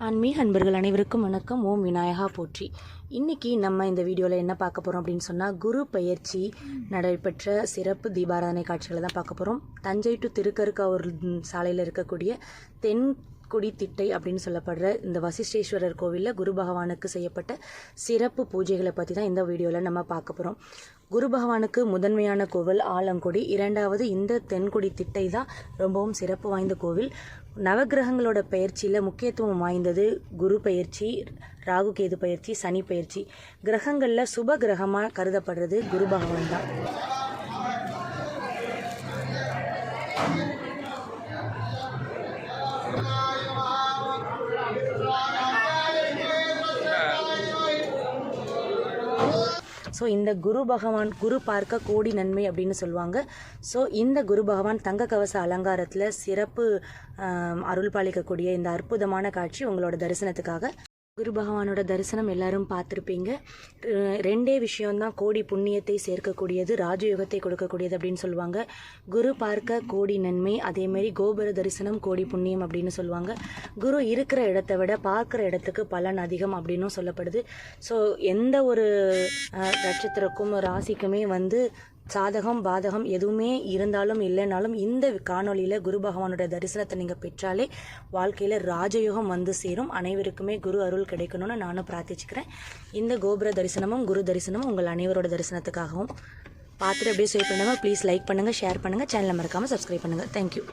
ஆன்மீக அன்பர்கள் அனைவருக்கும் வணக்கம். ஓம் விநாயகா போற்றி. இன்னைக்கு நம்ம இந்த வீடியோவில் என்ன பார்க்க போகிறோம் அப்படின்னு சொன்னால் குரு பயிற்சி நடைபெற்ற சிறப்பு தீபாராதனை காட்சிகளை தான் பார்க்க போகிறோம் தஞ்சை டு திருக்கருக்காவூர் சாலையில் இருக்கக்கூடிய தென் தென்குடி திட்டை அப்படின்னு சொல்லப்படுற இந்த வசிஷ்டேஸ்வரர் கோவிலில் குரு பகவானுக்கு செய்யப்பட்ட சிறப்பு பூஜைகளை பற்றி தான் இந்த வீடியோவில் நம்ம பார்க்க போகிறோம் குரு பகவானுக்கு முதன்மையான கோவில் ஆலங்குடி. இரண்டாவது இந்த தென்குடி திட்டை தான் ரொம்பவும் சிறப்பு வாய்ந்த கோவில். நவகிரகங்களோட பயிற்சியில் முக்கியத்துவம் வாய்ந்தது குரு பயிற்சி ராகு கேது பயிற்சி சனி பயிற்சி. கிரகங்களில் சுப கிரகமாக கருதப்படுறது குரு பகவான் தான். ஸோ இந்த குரு பகவான் குரு பார்க்க கோடி நன்மை அப்படின்னு சொல்லுவாங்க. ஸோ இந்த குரு பகவான் தங்க கவச அலங்காரத்தில் சிறப்பு அருள் பாலிக்கக்கூடிய இந்த அற்புதமான காட்சி உங்களோட தரிசனத்துக்காக குரு பகவானோட தரிசனம் எல்லாரும் பார்த்துருப்பீங்க. ரெண்டே விஷயம்தான். கோடி புண்ணியத்தை சேர்க்கக்கூடியது ராஜயோகத்தை கொடுக்கக்கூடியது அப்படின்னு சொல்லுவாங்க. குரு பார்க்க கோடி நன்மை அதேமாரி கோபுர தரிசனம் கோடி புண்ணியம் அப்படின்னு சொல்லுவாங்க. குரு இருக்கிற இடத்தை விட பார்க்குற இடத்துக்கு பலன் அதிகம் அப்படின்னும் சொல்லப்படுது. ஸோ எந்த ஒரு நட்சத்திரக்கும் ராசிக்குமே வந்து சாதகம் பாதகம் எதுவுமே இருந்தாலும் இல்லைனாலும் இந்த காணொளியில் குரு பகவானோட தரிசனத்தை நீங்கள் பெற்றாலே வாழ்க்கையில் ராஜயோகம் வந்து சேரும். அனைவருக்குமே குரு அருள் கிடைக்கணும்னு நானும் பிரார்த்திச்சுக்கிறேன். இந்த கோபுர தரிசனமும் குரு தரிசனமும் உங்கள் அனைவரோட தரிசனத்துக்காகவும். பார்த்துட்டு அப்படியே சேவ் பண்ணுங்கள் ப்ளீஸ் லைக் பண்ணுங்கள் ஷேர் பண்ணுங்கள் சேனலை மறக்காமல் சப்ஸ்கிரைப் பண்ணுங்கள் தேங்க்யூ